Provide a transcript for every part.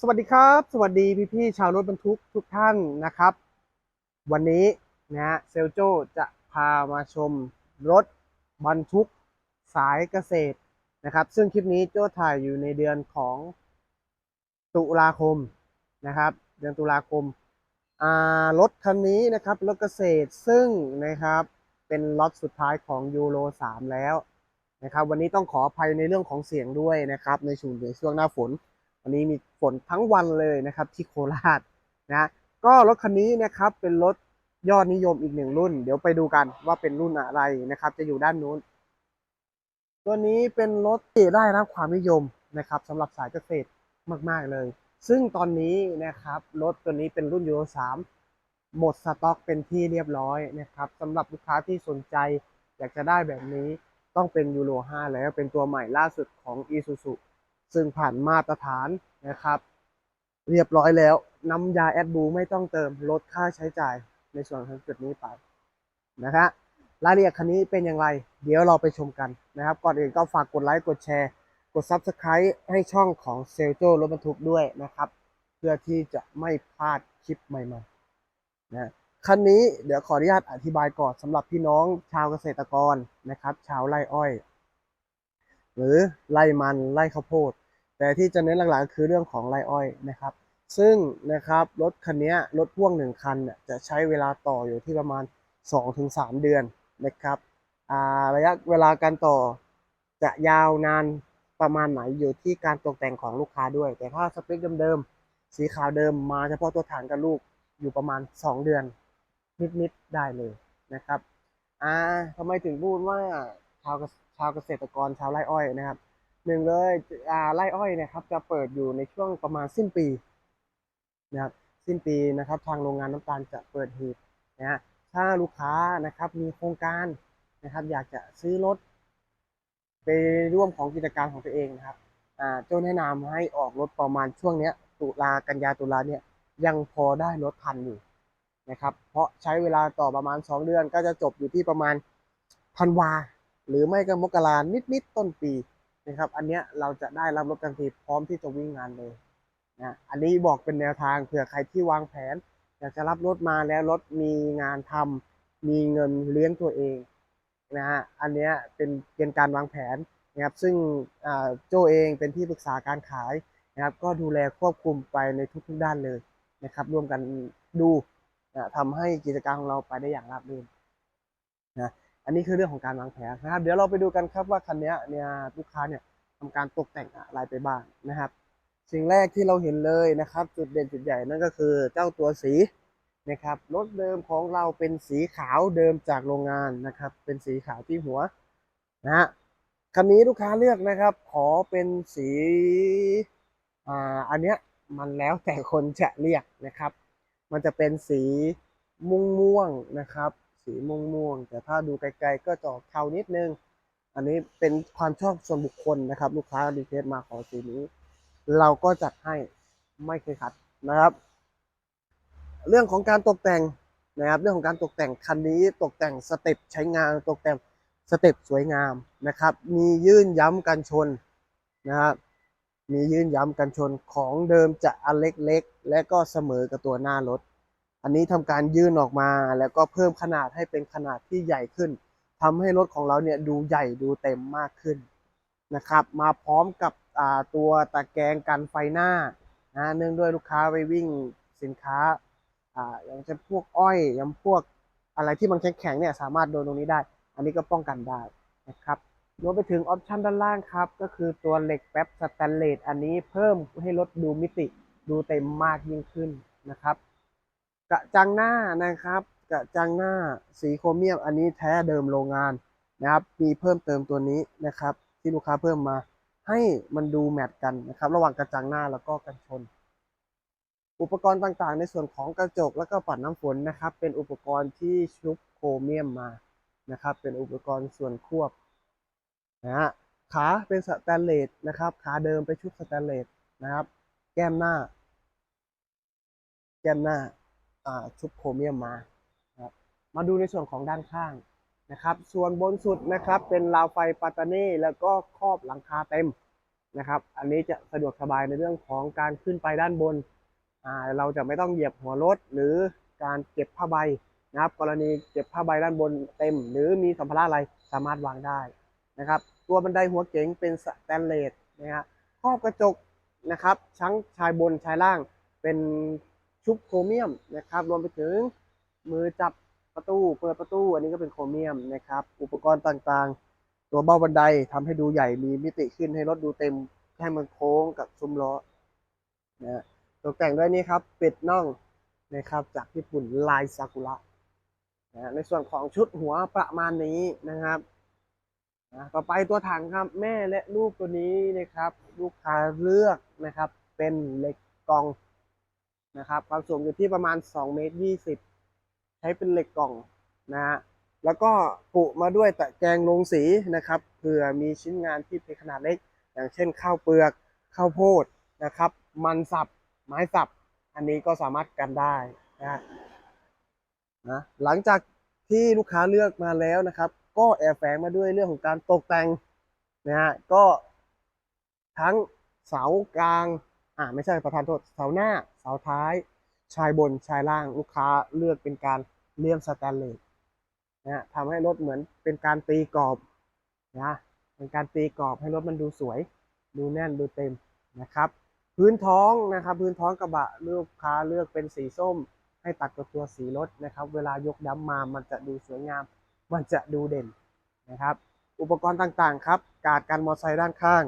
สวัสดีครับ สวัสดีพี่พี่ๆชาวรถบรรทุกทุกท่านนะครับ วันนี้นะฮะเซลโจจะพามาชมรถบรรทุกสายเกษตรนะครับ ซึ่งคลิปนี้โจ้ถ่ายอยู่ในเดือนของตุลาคมนะครับ เดือนตุลาคมรถคันนี้นะครับรถเกษตรซึ่งนะครับเป็นล็อตสุดท้ายของยูโร3แล้วนะครับ วันนี้ต้องขออภัยในเรื่องของเสียงด้วยนะครับ ในช่วงในช่วงหน้าฝน วันนี้มีฝนทั้งวันเลยนะครับที่โคราชนะก็รถคันนี้นะครับเป็นรถยอดนิยมอีกหนึ่งรุ่น เดี๋ยวไปดูกันว่าเป็นรุ่นอะไรนะครับ จะอยู่ด้านนู้น ตัวนี้เป็นรถที่ได้รับความนิยมนะครับสำหรับสายเกษตรมาก ๆ เลย ซึ่งตอนนี้นะครับรถตัวนี้เป็นรุ่นยูโร3หมดสต็อกเป็นที่เรียบร้อยนะครับสำหรับลูกค้าที่สนใจ อยากจะได้แบบนี้ต้องเป็นยูโร5แล้วเป็นตัวใหม่ล่าสุดของ Isuzu ซึ่งผ่านมาตรฐานนะครับ เรียบร้อยแล้วน้ำยาแอดบูไม่ต้องเติมลดค่าใช้จ่ายในส่วนของจุดนี้ไปนะครับรายละเอียดคันนี้เป็นอย่างไร เดี๋ยวเราไปชมกันนะครับ ก่อนอื่นก็ฝากกดไลค์กดแชร์ กด Subscribe ให้ช่องของเซลโจรถบรรทุกด้วยนะครับ เพื่อที่จะไม่พลาดคลิปใหม่ๆนะคันนี้เดี๋ยวขออนุญาตอธิบายก่อนสำหรับพี่น้องชาวเกษตรกรนะครับ ชาวไร่อ้อย หรือไร่มันไร่ข้าวโพด แต่ที่จะเน้นหลักๆก็คือเรื่องของไร่อ้อยนะครับ ซึ่งนะครับรถคันนี้รถพ่วงหนึ่งคันเนี่ยจะใช้เวลาต่ออยู่ที่ประมาณ 2-3 เดือนนะครับอ่าระยะเวลาการต่อจะยาวนานประมาณไหนอยู่ที่การตกแต่งของลูกค้าด้วย แต่ถ้าสเปคเดิมๆสีขาวเดิมมาเฉพาะตัวฐานกับลูกอยู่ประมาณ 2 เดือนนิดๆได้เลยนะครับอ่าทำไมถึงพูดว่าาวชาวเกษตรกรชาวไร่อ้อยนะครับหนึ่งเลยอ่าไร่อ้อยนะครับ จะเปิดอยู่ในช่วงประมาณสิ้นปีนะครับสิ้นปีนะครับ ทางโรงงานน้ำตาลจะเปิดหีบนะฮะถ้าลูกค้านะครับมีโครงการนะครับ อยากจะซื้อรถไปร่วมของกิจการของตัวเองนะครับอ่าเจ้าแนะนำให้ออกรถประมาณช่วงเนี้ย ตุลากันยาตุลาเนี่ยยังพอได้รถทันอยู่นะครับ เพราะใช้เวลาต่อประมาณ 2 เดือนก็จะจบอยู่ที่ประมาณธันวา หรือไม่ก็มกรานิดๆต้นปีนะครับ อันเนี้ยเราจะได้รับรถทันทีพร้อมที่จะวิ่งงานเลยนะอันนี้บอกเป็นแนวทางเผื่อใครที่วางแผน อยากจะรับรถมาแล้วรถมีงานทำมีเงินเลี้ยงตัวเองนะฮะอันเนี้ยเป็นเป็นการวางแผนนะครับซึ่งโจเองเป็นที่ปรึกษาการขายนะครับ ก็ดูแลควบคุมไปในทุกๆด้านเลยนะครับร่วมกันดูนะทำให้กิจการของเราไปได้อย่างราบรื่นนะ อันนี้คือเรื่องของการวางแผนนะครับ เดี๋ยวเราไปดูกันครับว่าคันนี้เนี่ยลูกค้าเนี่ยทำการตกแต่งอะไรไปบ้างนะครับ สิ่งแรกที่เราเห็นเลยนะครับ จุดเด่นจุดใหญ่นั่นก็คือเจ้าตัวสีนะครับรถเดิมของเราเป็นสีขาวเดิมจากโรงงานนะครับ เป็นสีขาวที่หัวนะฮะคันนี้ลูกค้าเลือกนะครับ ขอเป็นสีอ่าอันเนี้ยมันแล้วแต่คนจะเรียกนะครับ มันจะเป็นสีม่วงม่วงๆนะครับ สีม่วงม่วงๆแต่ถ้าดูไกลๆก็จะออกเทานิดนึง อันนี้เป็นความชอบส่วนบุคคลนะครับ ลูกค้ารีเควสมาขอสีนี้ เราก็จัดให้ไม่เคยขัดนะครับ เรื่องของการตกแต่งนะครับ เรื่องของการตกแต่งคันนี้ตกแต่งสเต็ปใช้งานตกแต่งสเต็ปสวยงามนะครับ มียื่นย้ำกันชนนะครับมียื่นย้ำกันชนของเดิมจะอันเล็กๆ และก็เสมอกับตัวหน้ารถ อันนี้ทำการยื่นออกมาแล้วก็เพิ่มขนาดให้เป็นขนาดที่ใหญ่ขึ้นทำให้รถของเราเนี่ยดูใหญ่ดูเต็มมากขึ้นนะครับ มาพร้อมกับตัวตะแกรงกันไฟหน้านะเนื่องด้วยลูกค้าไปวิ่งสินค้าออย่างเช่นพวกอ้อยอย่างพวกอะไรที่มันแข็งๆเนี่ยสามารถโดนตรงนี้ได้ อันนี้ก็ป้องกันได้นะครับรวมไปถึงออปชันด้านล่างครับ ก็คือตัวเหล็กแป๊บสแตนเลสอันนี้เพิ่มให้รถดูมิติดูเต็มมากยิ่งขึ้นนะครับ กระจังหน้านะครับ กระจังหน้าสีโครเมียมอันนี้แท้เดิมโรงงานนะครับ มีเพิ่มเติมตัวนี้นะครับ ที่ลูกค้าเพิ่มมา ให้มันดูแมทกันนะครับ ระหว่างกระจังหน้าแล้วก็กันชน อุปกรณ์ต่างๆ ในส่วนของกระจกแล้วก็ปัดน้ำฝนนะครับ เป็นอุปกรณ์ที่ชุบโครเมียมมานะครับ เป็นอุปกรณ์ส่วนควบนะฮะขาเป็นสแตนเลสนะครับ ขาเดิมไปชุบสแตนเลสนะครับ แก้มหน้า แก้มหน้า ชุบโครเมียมมาครับมาดูในส่วนของด้านข้างนะครับ ส่วนบนสุดนะครับเป็นราวไฟปัตตานีแล้วก็ครอบหลังคาเต็มนะครับ อันนี้จะสะดวกสบายในเรื่องของการขึ้นไปด้านบนเราจะไม่ต้องเหยียบหัวรถหรือการเก็บผ้าใบนะครับ กรณีเก็บผ้าใบด้านบนเต็ม หรือมีสัมภาระอะไรสามารถวางได้นะครับ ตัวบันไดหัวเก๋งเป็นสแตนเลสนะฮะครอบกระจกนะครับชั้งชายบนชายล่างเป็น ชุบโครเมียมนะครับ รวมไปถึงมือจับประตูเปิดประตู อันนี้ก็เป็นโครเมียมนะครับ อุปกรณ์ต่างๆ ตัวเบ้าบันไดทำให้ดูใหญ่มีมิติขึ้นให้รถดูเต็มให้มันโค้งกับซุ้มล้อนะฮะตกแต่งด้วยนี่ครับเป็ดน่องนะครับ จากญี่ปุ่นลายซากุระนะฮะในส่วนของชุดหัวประมาณนี้นะครับอะต่อไปตัวถังครับแม่และลูกตัวนี้นะครับ ลูกค้าเลือกนะครับ เป็นเหล็กกลอง นะครับ ความสูงอยู่ที่ประมาณ2เมตร20 ใช้เป็นเหล็กกล่องนะฮะแล้วก็ปุมาด้วยตะแกรงลงสีนะครับเผื่อมีชิ้นงานที่เป็นขนาดเล็ก อย่างเช่นข้าวเปลือกข้าวโพดนะครับ มันสับไม้สับ อันนี้ก็สามารถกันได้นะฮะนะหลังจากที่ลูกค้าเลือกมาแล้วนะครับ ก็แอบแฝงมาด้วยเรื่องของการตกแต่งนะฮะก็ทั้งเสากลาง อ่าไม่ใช่ประธานโทษเสาหน้าเสาท้าย ชายบนชายล่างลูกค้าเลือกเป็นการเลี่ยมสแตนเลสนะฮะทำให้รถเหมือนเป็นการตีกรอบนะเป็นการตีกรอบให้รถมันดูสวย ดูแน่นดูเต็มนะครับ พื้นท้องนะครับ พื้นท้องกระบะลูกค้าเลือกเป็นสีส้ม ให้ตัดกับตัวสีรถนะครับ เวลายกดัมมามันจะดูสวยงาม มันจะดูเด่นนะครับ อุปกรณ์ต่างๆ ครับ กาดกันมอเตอร์ไซค์ด้านข้าง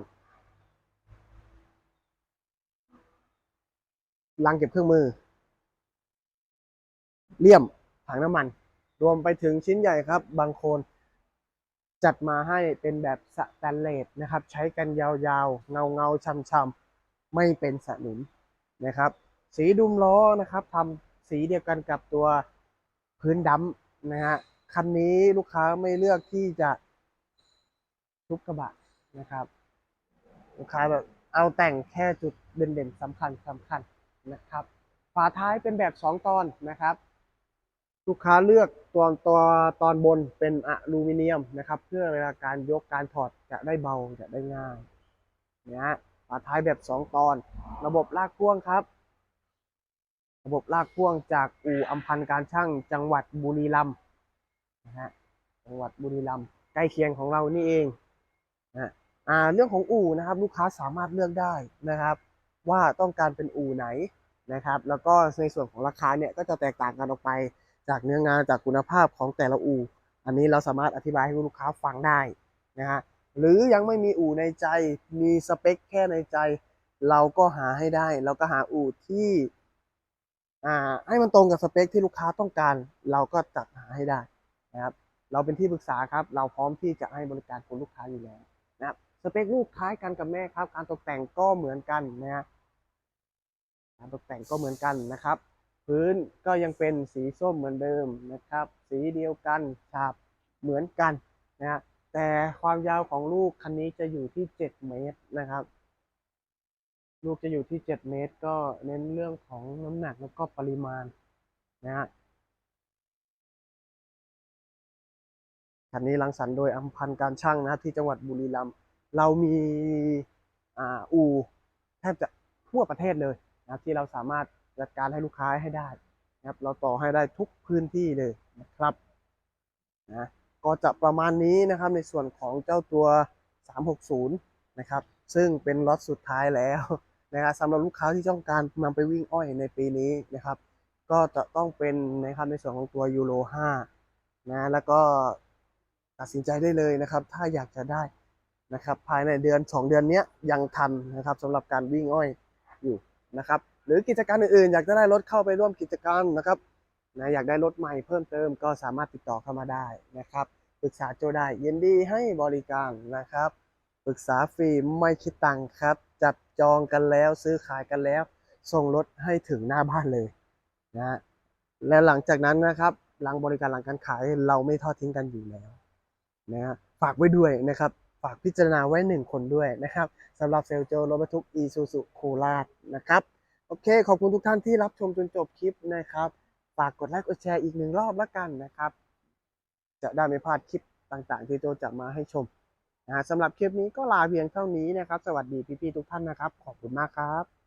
ลังเก็บเครื่องมือ เลี่ยมถังน้ำมัน รวมไปถึงชิ้นใหญ่ครับ บางคนจัดมาให้เป็นแบบสแตนเลสนะครับ ใช้กันยาวๆ เงาเงาๆช่ำๆ ไม่เป็นสนิมนะครับ สีดุมล้อนะครับทำสีเดียวกันกับตัวพื้นดำนะฮะคันนี้ลูกค้าไม่เลือกที่จะทุบกระบะนะครับ ลูกค้าแบบเอาแต่งแค่จุดเด่นๆสำคัญสำคัญ นะครับ ฝาท้ายเป็นแบบ 2 ตอนนะครับ ลูกค้าเลือกตัวตัวตอนบนเป็นอลูมิเนียมนะครับ เพื่อเวลาการยกการถอดจะได้เบาจะได้ง่ายนะฮะฝาท้ายแบบ 2 ตอน ระบบลากพ่วงครับ ระบบลากพ่วงจากอู่อัมพันธ์การช่างจังหวัดบุรีรัมย์นะฮะจังหวัดบุรีรัมย์ใกล้เคียงของเรานี่เองนะฮะอ่าเรื่องของอู่นะครับ ลูกค้าสามารถเลือกได้นะครับ ว่าต้องการเป็นอู่ไหน นะครับ แล้วก็ในส่วนของราคาเนี่ยก็จะแตกต่างกันออกไปจากเนื้องานจากคุณภาพของแต่ละอู่ อันนี้เราสามารถอธิบายให้ลูกค้าฟังได้นะฮะหรือยังไม่มีอู่ในใจมีสเปคแค่ในใจ เราก็หาให้ได้ เราก็หาอู่ที่อ่าให้มันตรงกับสเปคที่ลูกค้าต้องการ เราก็จัดหาให้ได้นะครับเราเป็นที่ปรึกษาครับ เราพร้อมที่จะให้บริการคุณลูกค้าอยู่แล้วนะครับสเปคลูกคล้ายกันกับแม่ครับ การตกแต่งก็เหมือนกันนะฮะ การตกแต่งก็เหมือนกันนะครับ พื้นก็ยังเป็นสีส้มเหมือนเดิมนะครับ สีเดียวกันฉาบเหมือนกันนะฮะแต่ความยาวของลูกคันนี้จะอยู่ที่ 7 เมตรนะครับ ลูกจะอยู่ที่ 7 เมตร ก็เน้นเรื่องของน้ำหนักแล้วก็ปริมาณนะฮะคันนี้รังสรรค์โดยอัมพันธ์การช่างนะที่จังหวัดบุรีรัมย์เรามีอ่าอู่แทบจะทั่วประเทศเลย นะที่เราสามารถจัดการให้ลูกค้าให้ได้นะครับ เราต่อให้ได้ทุกพื้นที่เลยนะครับนะก็จะประมาณนี้นะครับในส่วนของเจ้าตัว 360 นะครับ ซึ่งเป็นล็อตสุดท้ายแล้วนะครับสำหรับลูกค้าที่ต้องการนำไปวิ่งอ้อยในปีนี้นะครับ ก็จะต้องเป็นนะครับในส่วนของตัวยูโร5นะแล้วก็ตัดสินใจได้เลยนะครับ ถ้าอยากจะได้นะครับ ภายในเดือน 2 เดือนนี้ยยังทันนะครับสำหรับการวิ่งอ้อยอยู่ นะครับ หรือกิจการอื่นๆ อยากจะได้รถเข้าไปร่วมกิจการนะครับนะอยากได้รถใหม่เพิ่มเติมก็สามารถติดต่อเข้ามาได้นะครับปรึกษาโจได้ยินดีให้บริการนะครับปรึกษาฟรีไม่คิดตังค์ครับ จับจองกันแล้วซื้อขายกันแล้ว ส่งรถให้ถึงหน้าบ้านเลยนะฮะและหลังจากนั้นนะครับหลังบริการหลังการขายเราไม่ทอดทิ้งกันอยู่แล้วนะฮะฝากไว้ด้วยนะครับ ฝากพิจารณาไว้หนึ่งคนด้วยนะครับสำหรับเซลโจรถบรรทุกอีซูซูโคราชนะครับ โอเค ขอบคุณทุกท่านที่รับชมจนจบคลิปนะครับ ฝากกดไลค์กดแชร์อีกหนึ่งรอบแล้วกันนะครับ จะได้ไม่พลาดคลิปต่างๆ ที่โจจะมาให้ชมนะฮะสำหรับคลิปนี้ก็ลาเพียงเท่านี้นะครับ สวัสดีพี่ๆทุกท่านนะครับ ขอบคุณมากครับ